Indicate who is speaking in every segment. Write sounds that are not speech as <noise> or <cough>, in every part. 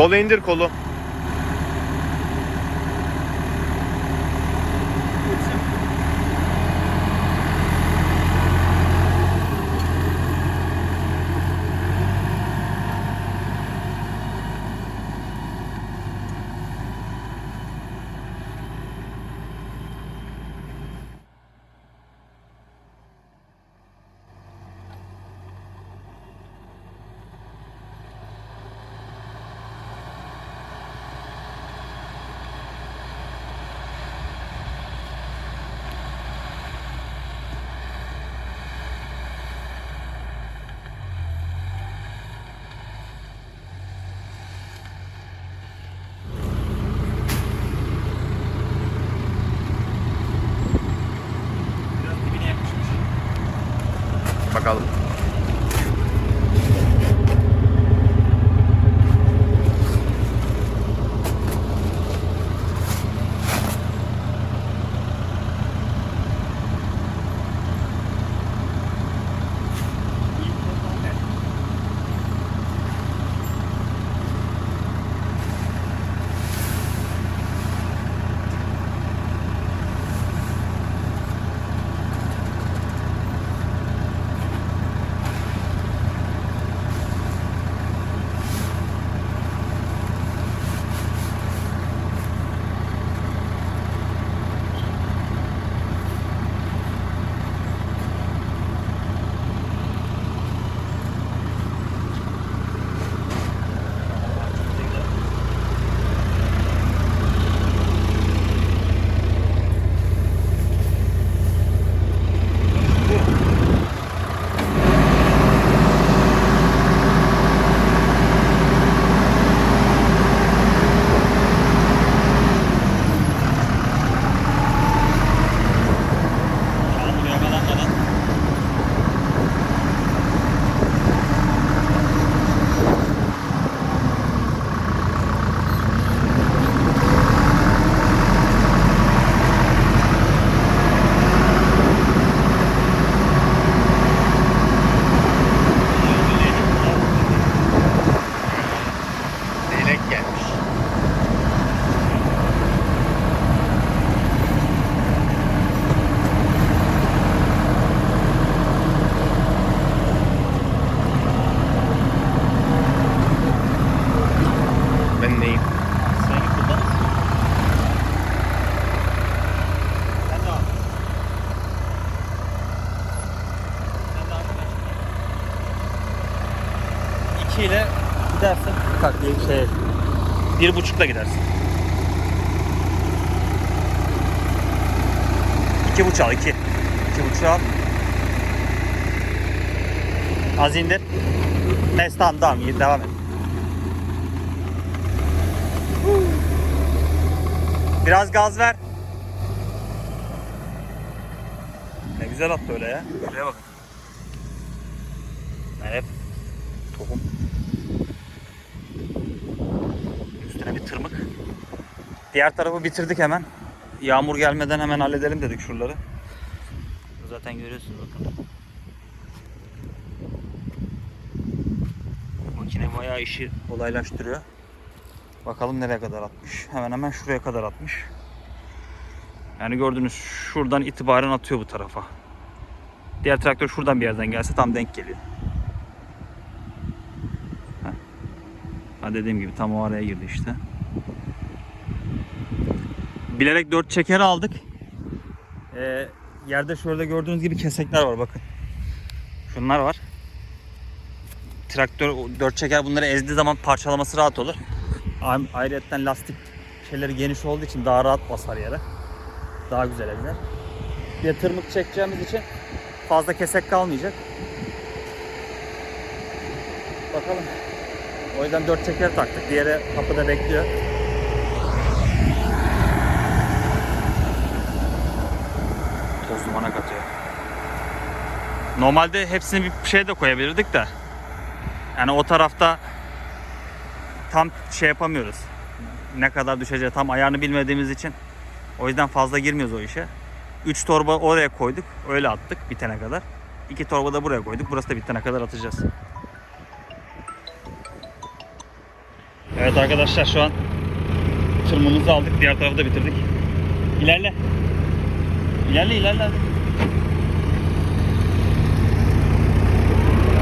Speaker 1: Kolu indir kolu. Bakalım.
Speaker 2: İle gidersin. Takviye şey. Bir buçukla gidersin. İki buçuk al iki. İki buçuk al. Az indir. Neyse tamam tamam iyi, devam et. Biraz gaz ver. Ne güzel attı öyle ya. Şuraya bakın. Evet. Tohum. Üstüne bir tırmık. Diğer tarafı bitirdik hemen. Yağmur gelmeden hemen halledelim dedik şuraları. Zaten görüyorsunuz bakın. Makine bayağı işi kolaylaştırıyor. Bakalım nereye kadar atmış. Hemen hemen şuraya kadar atmış. Yani gördünüz şuradan itibaren atıyor bu tarafa. Diğer traktör şuradan bir yerden gelse tam denk geliyor. Dediğim gibi tam o araya girdi işte. Bilerek dört çeker aldık. Ee, yerde şöyle gördüğünüz gibi kesekler var bakın. Şunlar var. Traktör o dört çeker bunları ezdiği zaman parçalaması rahat olur. Ayrı- Ayrıca lastik şeyleri geniş olduğu için daha rahat basar yere. Daha güzel ezer. Bir de tırmık çekeceğimiz için fazla kesek kalmayacak. Bakalım. O yüzden dört çeker taktık. Diğeri kapıda bekliyor. Toz dumana katıyor. Normalde hepsini bir şey de koyabilirdik de. Yani o tarafta tam şey yapamıyoruz. Ne kadar düşeceği tam ayarını bilmediğimiz için. O yüzden fazla girmiyoruz o işe. 3 torba oraya koyduk. Öyle attık bitene kadar. 2 torba da buraya koyduk. Burası da bitene kadar atacağız. Evet arkadaşlar şu an tırmımızı aldık. Diğer tarafı da bitirdik. İlerle. İlerle ilerle.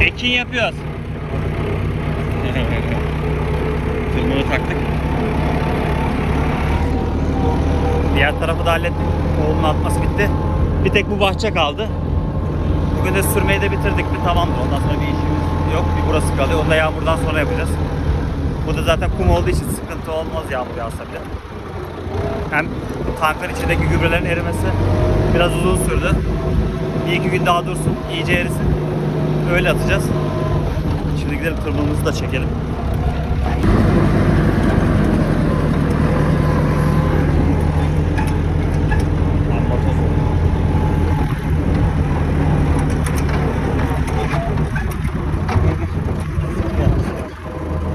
Speaker 2: Ekin yapıyoruz. <laughs> Tırmığı taktık. Diğer tarafı da hallettik. Oğlunun atması bitti. Bir tek bu bahçe kaldı. Bugün de sürmeyi de bitirdik mi tamamdır. Ondan sonra bir işimiz yok. Bir burası kalıyor. Onu da yağmurdan sonra yapacağız. Bu da zaten kum olduğu için sıkıntı olmaz yağmur yağsa bile. Hem tankın içindeki gübrelerin erimesi biraz uzun sürdü. Bir iki gün daha dursun, iyice erisin. Öyle atacağız. Şimdi gidelim tırmığımızı da çekelim.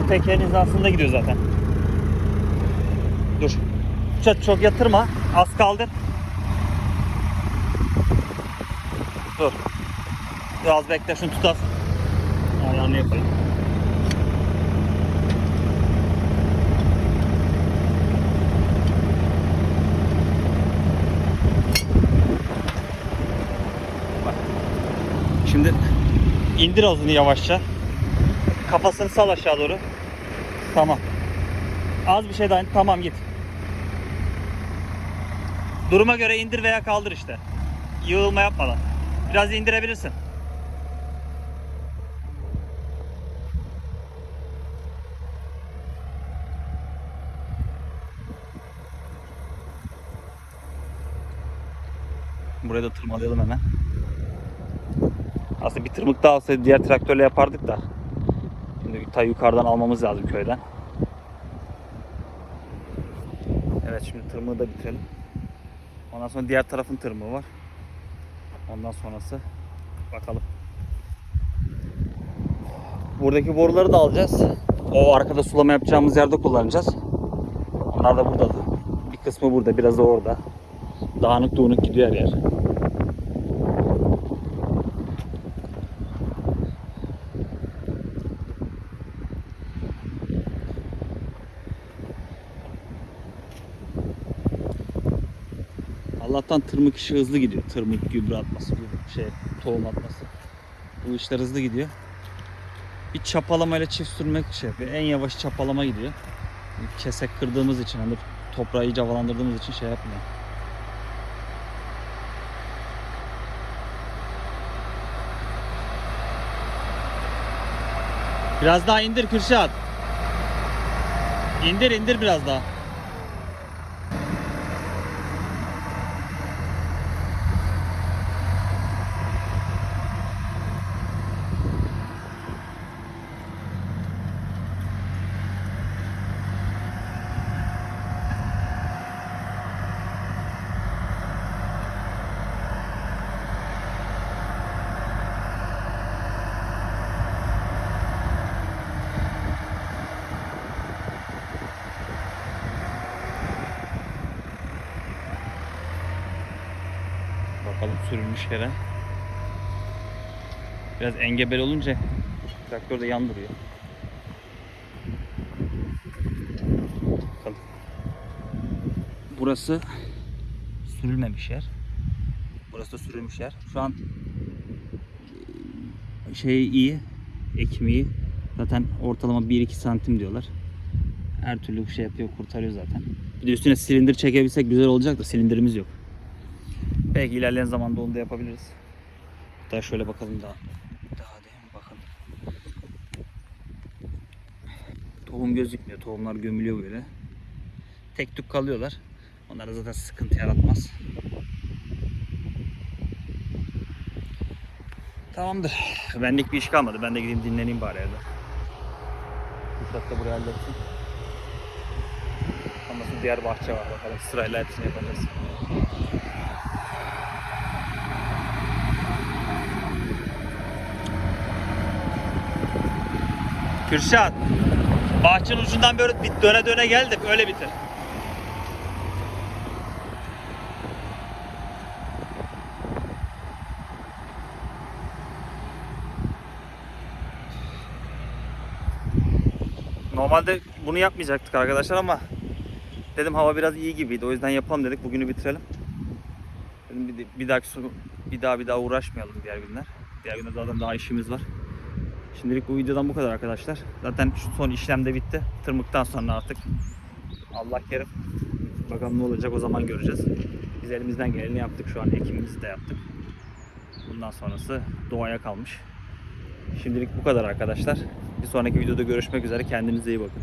Speaker 2: Tekerin hizasında gidiyor zaten. Dur. Çok, çok yatırma. Az kaldır. Dur. Biraz bekle şunu tut az. Ayağını yapayım. Şimdi indir ağzını yavaşça. Kafasını sal aşağı doğru. Tamam. Az bir şey daha Tamam git. Duruma göre indir veya kaldır işte. Yığılma yapmadan. Biraz indirebilirsin. Burayı da tırmalayalım hemen. Aslında bir tırmık daha olsaydı diğer traktörle yapardık da. Şimdi ta yukarıdan almamız lazım köyden. Evet şimdi tırmığı da bitirelim. Ondan sonra diğer tarafın tırmığı var. Ondan sonrası bakalım. Buradaki boruları da alacağız. O arkada sulama yapacağımız yerde kullanacağız. Onlar da burada. Bir kısmı burada, biraz da orada. Dağınık dağınık gidiyor her yer. Allah'tan tırmık işi hızlı gidiyor. Tırmık, gübre atması, bu şey, tohum atması. Bu işler hızlı gidiyor. Bir çapalamayla çift sürmek şey yapıyor. En yavaş çapalama gidiyor. Kesek kırdığımız için hani toprağı iyice havalandırdığımız için şey yapmıyor. Biraz daha indir Kürşat. İndir indir biraz daha. Bakalım sürülmüş yere. Biraz engebel olunca traktör de yandırıyor. Bakalım. Burası sürülmemiş yer. Burası da sürülmüş yer. Şu an şey iyi, ekimi iyi. Zaten ortalama 1-2 santim diyorlar. Her türlü şey yapıyor, kurtarıyor zaten. Bir de üstüne silindir çekebilsek güzel olacak da silindirimiz yok. Belki ilerleyen zamanda onu da yapabiliriz. Hatta şöyle bakalım daha. Daha değil? Bakalım. Tohum gözükmüyor. Tohumlar gömülüyor böyle. Tek tük kalıyorlar. Onlar zaten sıkıntı yaratmaz. Tamamdır. Benlik bir iş kalmadı. Ben de gideyim dinleneyim bari evde. Kuşat da buraya halletsin. Sonra diğer bahçe var bakalım. Sırayla hepsini yapacağız. Kürşat. Bahçenin ucundan böyle bir döne döne geldim. Öyle bitir. Normalde bunu yapmayacaktık arkadaşlar ama dedim hava biraz iyi gibiydi. O yüzden yapalım dedik. Bugünü bitirelim. Dedim bir, bir dahaki bir daha bir daha uğraşmayalım diğer günler. Diğer günler zaten daha işimiz var. Şimdilik bu videodan bu kadar arkadaşlar. Zaten şu son işlem de bitti. Tırmıktan sonra artık Allah kerim. Bakalım ne olacak o zaman göreceğiz. Biz elimizden geleni yaptık şu an. Ekimimizi de yaptık. Bundan sonrası doğaya kalmış. Şimdilik bu kadar arkadaşlar. Bir sonraki videoda görüşmek üzere. Kendinize iyi bakın.